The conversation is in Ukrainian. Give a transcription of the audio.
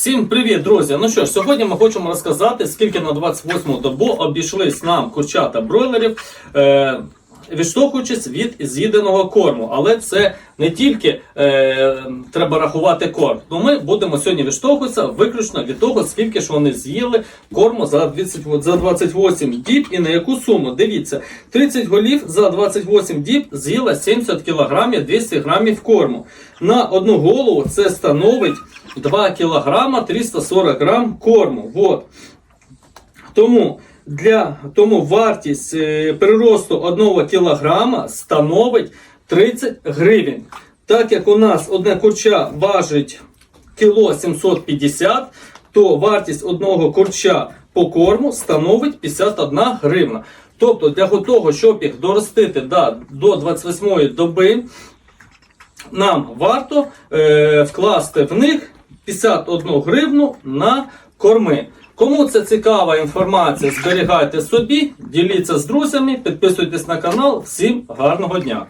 Всім привіт, друзі! Ну що ж, сьогодні ми хочемо розказати, скільки на 28-му добу обійшлись нам курчата бройлерів, е, відштовхуючись від з'їденого корму. Але це не тільки е, треба рахувати корм. Ну ми будемо сьогодні відштовхуватися виключно від того, скільки ж вони з'їли корму за 20, за 28 діб і на яку суму. Дивіться, 30 голів за 28 діб з'їла 70 кг 200 грамів корму. На одну голову це становить 2 кг 340 грам корму. Вот. Тому, для, тому вартість е, приросту 1 кг становить 30 гривень. Так як у нас одне курча важить кіло 750, то вартість одного курча по корму становить 51 гривна. Тобто для того, щоб їх доростити да, до 28 доби, нам варто е, вкласти в них 51 гривну на корми. Кому це цікава інформація, зберігайте собі, діліться з друзями, підписуйтесь на канал. Всім гарного дня!